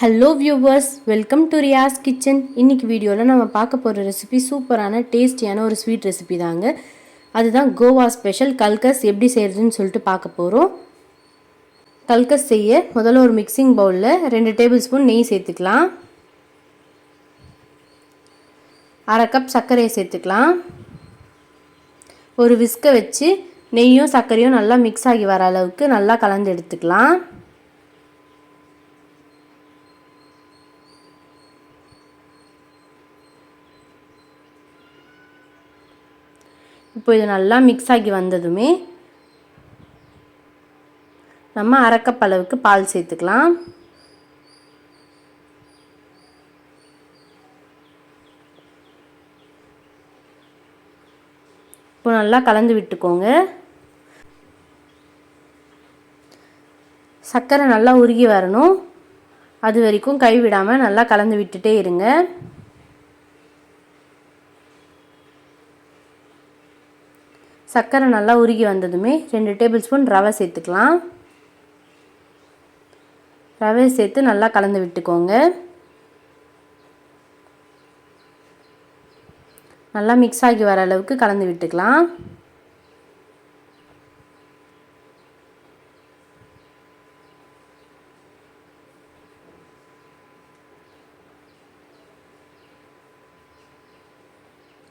Hello viewers welcome to Riyas kitchen இன்னைக்கு வீடியோவில் நம்ம பார்க்க போகிற ரெசிபி சூப்பரான டேஸ்டியான ஒரு ஸ்வீட் ரெசிபி தாங்க. அதுதான் கோவா ஸ்பெஷல் கல்கஸ் எப்படி செய்கிறதுன்னு சொல்லிட்டு பார்க்க போகிறோம் கல்கஸ் செய்ய முதல்ல ஒரு மிக்சிங் பவுலில் ரெண்டு டேபிள் ஸ்பூன் நெய் சேர்த்துக்கலாம். அரை கப் சர்க்கரையை சேர்த்துக்கலாம். ஒரு விஸ்கை வச்சு நெய்யும் சர்க்கரையும் நல்லா மிக்ஸ் ஆகி வர அளவுக்கு நல்லா கலந்து எடுத்துக்கலாம். இப்போ இது நல்லா மிக்ஸ் ஆகி வந்ததுமே நம்ம அரைக்கப் அளவுக்கு பால் சேர்த்துக்கலாம். இப்போ நல்லா கலந்து விட்டுக்கோங்க. சர்க்கரை நல்லா உருகி வரணும். அது வரைக்கும் கைவிடாமல் நல்லா கலந்து விட்டுட்டே இருங்க. சர்க்கரை நல்லா உருகி வந்ததுமே ரெண்டு டேபிள் ஸ்பூன் ரவை சேர்த்துக்கலாம். ரவை சேர்த்து நல்லா கலந்து விட்டுக்கோங்க. நல்லா மிக்ஸ் ஆகி வர அளவுக்கு கலந்து விட்டுக்கலாம்.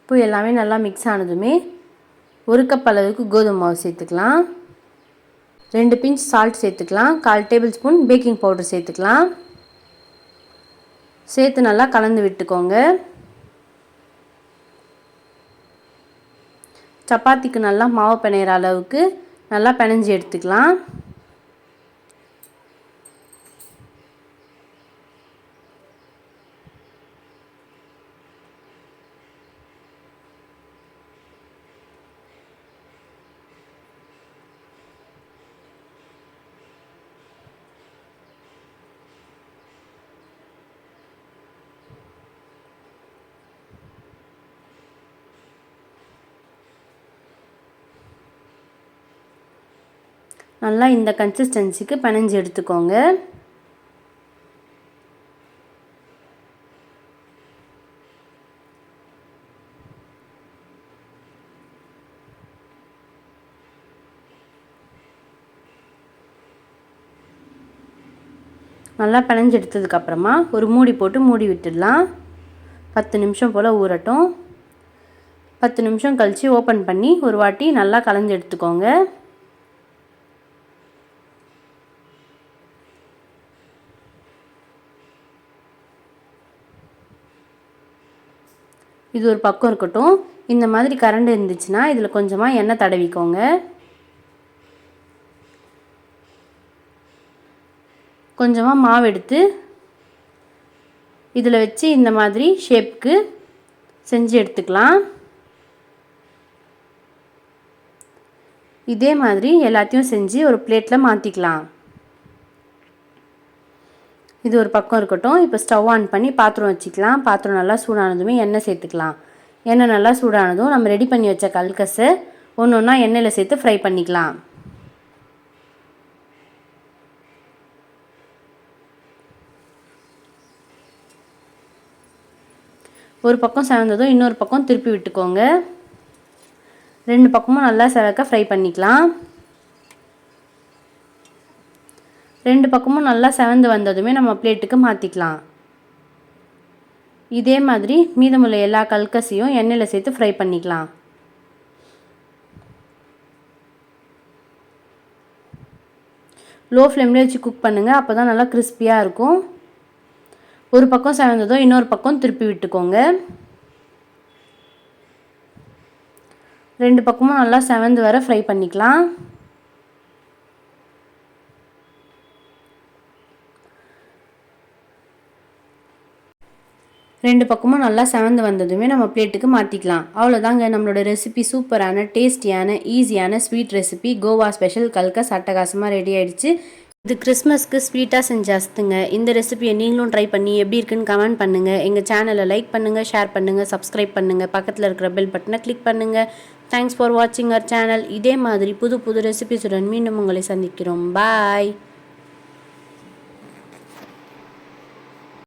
இப்போ எல்லாமே நல்லா மிக்ஸ் ஆனதுமே ஒரு கப் அளவுக்கு கோதுமை மாவு சேர்த்துக்கலாம். ரெண்டு பிஞ்ச் சால்ட் சேர்த்துக்கலாம். கால் டேபிள் ஸ்பூன் பேக்கிங் பவுடர் சேர்த்துக்கலாம். சேர்த்து நல்லா கலந்து விட்டுக்கோங்க. சப்பாத்திக்கு நல்லா மாவு பிணையிற அளவுக்கு நல்லா பிணைஞ்சி எடுத்துக்கலாம். நல்லா இந்த கன்சிஸ்டன்சிக்கு பிணைஞ்சு எடுத்துக்கோங்க. நல்லா பிணைஞ்சு எடுத்ததுக்கப்புறமா ஒரு மூடி போட்டு மூடி விட்டுடலாம். பத்து நிமிஷம் போல் ஊறட்டும். பத்து நிமிஷம் கழித்து ஓப்பன் பண்ணி ஒரு வாட்டி நல்லா கலந்து எடுத்துக்கோங்க. இது ஒரு பக்கம் இருக்கட்டும். இந்த மாதிரி கரண்ட் இருந்துச்சுன்னா இதில் கொஞ்சமாக எண்ணெய் தடவிக்கோங்க. கொஞ்சமாக மாவு எடுத்து இதில் வச்சு இந்த மாதிரி ஷேப்புக்கு செஞ்சு எடுத்துக்கலாம். இதே மாதிரி எல்லாத்தையும் செஞ்சு ஒரு பிளேட்டில் மாற்றிக்கலாம் இது ஒரு பக்கம் இருக்கட்டும். இப்போ ஸ்டவ் ஆன் பண்ணி பாத்திரம் வச்சுக்கலாம். பாத்திரம் நல்லா சூடானதுமே எண்ணெய் சேர்த்துக்கலாம். எண்ணெய் நல்லா சூடானதும் நம்ம ரெடி பண்ணி வச்ச கல்கஸை ஒன்று ஒன்றா எண்ணெயில் சேர்த்து ஃப்ரை பண்ணிக்கலாம். ஒரு பக்கம் செவந்ததும் இன்னொரு பக்கம் திருப்பி விட்டுக்கோங்க. ரெண்டு பக்கமும் நல்லா சிறக்க ஃப்ரை பண்ணிக்கலாம். ரெண்டு பக்கமும் நல்லா செவந்து வந்ததுமே நம்ம பிளேட்டுக்கு மாற்றிக்கலாம் இதே மாதிரி மீதமுள்ள எல்லா கல்கசியும் எண்ணெயில் சேர்த்து ஃப்ரை பண்ணிக்கலாம். லோ ஃப்ளேம்லேயே வச்சு குக் பண்ணுங்கள் அப்போ தான் நல்லா கிறிஸ்பியாக இருக்கும். ஒரு பக்கம் செவந்ததோ இன்னொரு பக்கம் திருப்பி விட்டுக்கோங்க. ரெண்டு பக்கமும் நல்லா செவந்து வர ஃப்ரை பண்ணிக்கலாம். ரெண்டு பக்கமும் நல்லா செவந்து வந்ததுமே நம்ம பிளேட்டுக்கு மாற்றிக்கலாம் அவ்வளோதாங்க நம்மளோட ரெசிபி சூப்பரான டேஸ்டியான ஈஸியான ஸ்வீட் ரெசிபி கோவா ஸ்பெஷல் கல்கஸ் அட்டகாசமாக ரெடி ஆயிடுச்சு. இது கிறிஸ்மஸ்க்கு ஸ்வீட்டாக செஞ்சாஸ்துங்க இந்த ரெசிபியை நீங்களும் ட்ரை பண்ணி எப்படி இருக்குன்னு கமெண்ட் பண்ணுங்கள் எங்கள் சேனலை லைக் பண்ணுங்கள் ஷேர் பண்ணுங்கள் சப்ஸ்கிரைப் பண்ணுங்கள் பக்கத்தில் இருக்கிற பெல் பட்டனை கிளிக் பண்ணுங்கள் தேங்க்ஸ் ஃபார் வாட்சிங் அவர் சேனல் இதே மாதிரி புது புது ரெசிபிஸுடன் மீண்டும் உங்களை சந்திக்கிறோம். பாய்